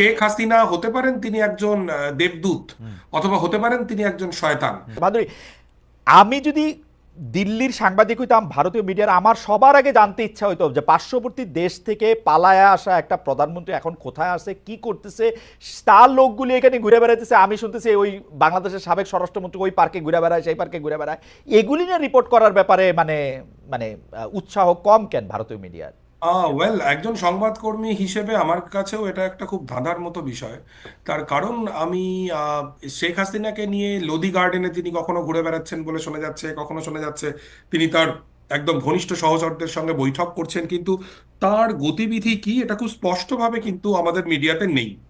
শেখ হাসিনা হতে পারেন তিনি একজন দেবদূত অথবা হতে পারেন তিনি একজন শয়তান। মাধুরী আমি যদি দিল্লির সাংবাদিক হইতাম ভারতীয় মিডিয়ার আমার সবার আগে জানতে ইচ্ছা হইতো যে পার্শ্ববর্তী দেশ থেকে পালায়া আসা একটা প্রধানমন্ত্রী এখন কোথায় আছে কি করতেছে তার লোকগুলি এখানে ঘুরে বেড়াইতেছে আমি শুনতেছি ওই বাংলাদেশের সাবেক স্বরাষ্ট্রমন্ত্রী ওই পার্কে ঘুরে বেড়ায় সেই পার্কে ঘুরে বেড়ায়। এগুলি নিয়ে রিপোর্ট করার ব্যাপারে মানে মানে উৎসাহ কম কেন ভারতীয় মিডিয়ার? ওয়েল একজন সংবাদকর্মী হিসেবে আমার কাছেও এটা একটা খুব ধাঁধার মতো বিষয়। তার কারণ আমি আহ, শেখ হাসিনাকে নিয়ে লোদি গার্ডেনে তিনি কখনো ঘুরে বেড়াচ্ছেন বলে শোনা যাচ্ছে কখনো শোনা যাচ্ছে। তিনি তার একদম ঘনিষ্ঠ সহচরদের সঙ্গে বৈঠক করছেন কিন্তু তার গতিবিধি কি এটা খুব স্পষ্টভাবে কিন্তু আমাদের মিডিয়াতে নেই।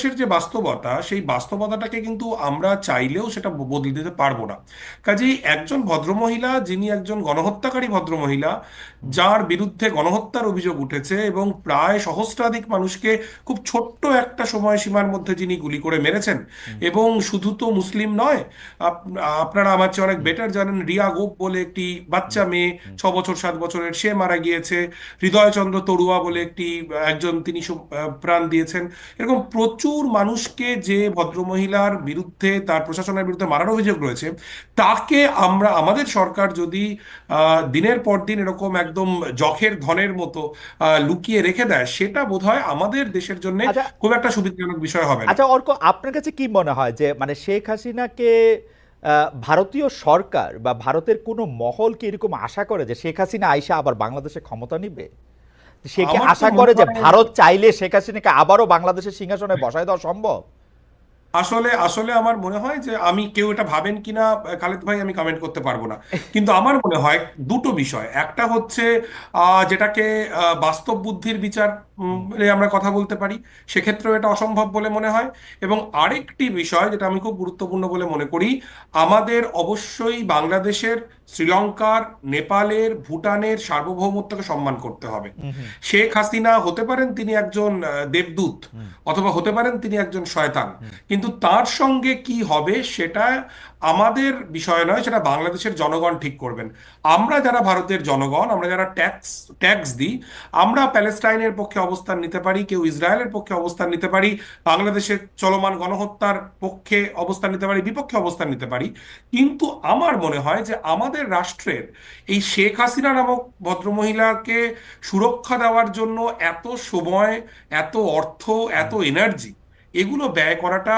বাংলাদেশের যে বাস্তবতা সেই বাস্তবতাটাকে কিন্তু আমরা চাইলেও সেটা বদলে দিতে পারব না। কাজেই একজন ভদ্রমহিলা যিনি একজন গণহত্যাকারী ভদ্রমহিলা যার বিরুদ্ধে গণহত্যার অভিযোগ উঠেছে এবং প্রায় সহস্রাধিক মানুষকে খুব ছোট্ট একটা সময়সীমার মধ্যে যিনি গুলি করে মেরেছেন এবং শুধু তো মুসলিম নয় আপনারা আমার চেয়ে অনেক বেটার জানেন রিয়া গোপ বলে একটি বাচ্চা মেয়ে ছ বছর সাত বছরের সে মারা গিয়েছে। হৃদয়চন্দ্র তরুয়া বলে একটি একজন তিনি প্রাণ দিয়েছেন। এরকম প্রচুর মানুষকে যে ভদ্রমহিলার বিরুদ্ধে তার প্রশাসনের বিরুদ্ধে মারার অভিযোগ রয়েছে তাকে আমরা আমাদের সরকার যদি দিনের পর দিন এরকম একদম জখের ধনের মতো লুকিয়ে রেখে দেয় সেটা বোধহয় আমাদের দেশের জন্য আচ্ছা। খুব একটা সুবিধাজনক বিষয় হবে আচ্ছা অর্ক আপনার কাছে কি মনে হয় যে মানে শেখ হাসিনাকে আহ, ভারতীয় সরকার বা ভারতের কোনো মহল কি এরকম আশা করে যে শেখ হাসিনা আইসা আবার বাংলাদেশে ক্ষমতা নিবে? সে কি আশা করে যে হয় ভারত চাইলে শেখ হাসিনাকে আবারও বাংলাদেশের সিংহাসনে বসায় দেওয়া সম্ভব? আসলে আসলে আমার মনে হয় যে আমি কেউ এটা ভাবেন কিনা খালেদ ভাই আমি কমেন্ট করতে পারব না। কিন্তু আমার মনে হয় দুটো বিষয়। একটা হচ্ছে আহ, যেটাকে বাস্তব বুদ্ধির বিচার আমরা কথা বলতে পারি সেক্ষেত্রেও এটা অসম্ভব বলে মনে হয়। এবং আরেকটি বিষয় যেটা আমি খুব গুরুত্বপূর্ণ বলে মনে করি আমাদের অবশ্যই বাংলাদেশের শ্রীলঙ্কার নেপালের ভুটানের সার্বভৌমত্বকে সম্মান করতে হবে। শেখ হাসিনা হতে পারেন তিনি একজন দেবদূত অথবা হতে পারেন তিনি একজন শয়তান। কিন্তু তার সঙ্গে কি হবে সেটা আমাদের বিষয় নয় সেটা বাংলাদেশের জনগণ ঠিক করবেন। আমরা যারা ভারতের জনগণ আমরা যারা ট্যাক্স ট্যাক্স দিই আমরা প্যালেস্টাইনের পক্ষে অবস্থান নিতে পারি কেউ ইসরায়েলের পক্ষে অবস্থান নিতে পারি বাংলাদেশের চলমান গণহত্যার পক্ষে অবস্থান নিতে পারি বিপক্ষে অবস্থান নিতে পারি। কিন্তু আমার মনে হয় যে আমাদের রাষ্ট্রের এই শেখ হাসিনা নামক ভদ্রমহিলাকে সুরক্ষা দেওয়ার জন্য এত সময়, এত অর্থ, এত এনার্জি এগুলো ব্যয় করাটা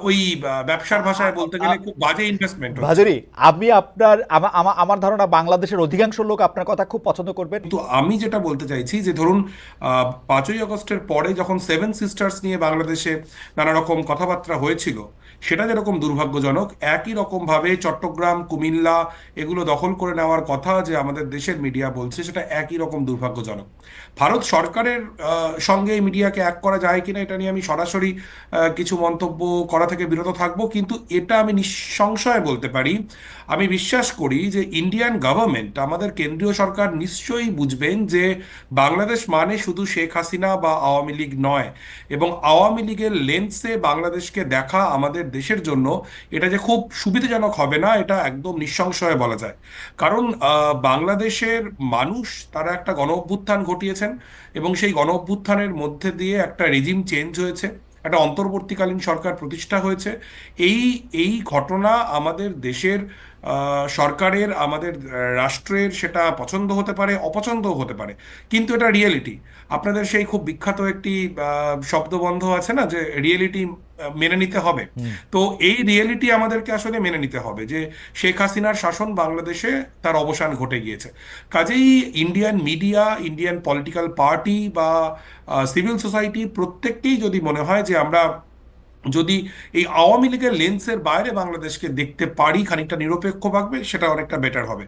ওই ব্যবসার ভাষায় বলতে গেলে খুব বাজে ইনভেস্টমেন্ট ভাজুরি আমি আপনার আমা- আমা- আমার ধারণা বাংলাদেশের অধিকাংশ লোক আপনার কথা খুব পছন্দ করবেন কিন্তু আমি যেটা বলতে চাইছি যে ধরুন পাঁচই আগস্টের পরে যখন সেভেন সিস্টার্স নিয়ে বাংলাদেশে নানা রকম কথাবার্তা হয়েছিল সেটা যেরকম দুর্ভাগ্যজনক একই রকম ভাবে চট্টগ্রাম কুমিল্লা এগুলো দখল করে নেওয়ার কথা যে আমাদের দেশের মিডিয়া বলছে সেটা একই রকম দুর্ভাগ্যজনক। ভারত সরকারের সঙ্গে মিডিয়াকে এক করা যায় কিনা এটা নিয়ে আমি সরাসরি আহ, কিছু মন্তব্য করা থেকে বিরত থাকব। কিন্তু এটা আমি নিঃসংশয়ে বলতে পারি। আমি বিশ্বাস করি যে ইন্ডিয়ান গভর্নমেন্ট আমাদের কেন্দ্রীয় সরকার নিশ্চয়ই বুঝবেন যে বাংলাদেশ মানে শুধু শেখ হাসিনা বা আওয়ামী লীগ নয়। এবং আওয়ামী লীগের লেন্সে বাংলাদেশকে দেখা আমাদের দেশের জন্য এটা যে খুব সুবিধাজনক হবে না এটা একদম নিঃসংশয়ে বলা যায়। কারণ বাংলাদেশের মানুষ তারা একটা গণ অভ্যুত্থান ঘটিয়েছেন এবং সেই গণ অভ্যুত্থানের মধ্যে দিয়ে একটা রেজিম চেঞ্জ হয়েছে। একটা অন্তর্বর্তীকালীন সরকার প্রতিষ্ঠা হয়েছে। এই এই ঘটনা আমাদের দেশের সরকারের, আমাদের রাষ্ট্রের সেটা পছন্দ হতে পারে, অপছন্দও হতে পারে। কিন্তু এটা রিয়েলিটি। আপনাদের সেই খুব বিখ্যাত একটি শব্দবন্ধ আছে না যে রিয়েলিটি মেনে নিতে হবে। তো এই রিয়েলিটি আমাদেরকে আসলে মেনে নিতে হবে যে শেখ হাসিনার শাসন বাংলাদেশে তার অবসান ঘটে গিয়েছে। কাজেই Indian media Indian political party বা সিভিল সোসাইটি প্রত্যেককেই যদি মনে হয় যে আমরা যদি এই আওয়ামী লীগের লেন্সের বাইরে বাংলাদেশকে দেখতে পারি খানিকটা নিরপেক্ষভাবে সেটা অনেকটা বেটার হবে।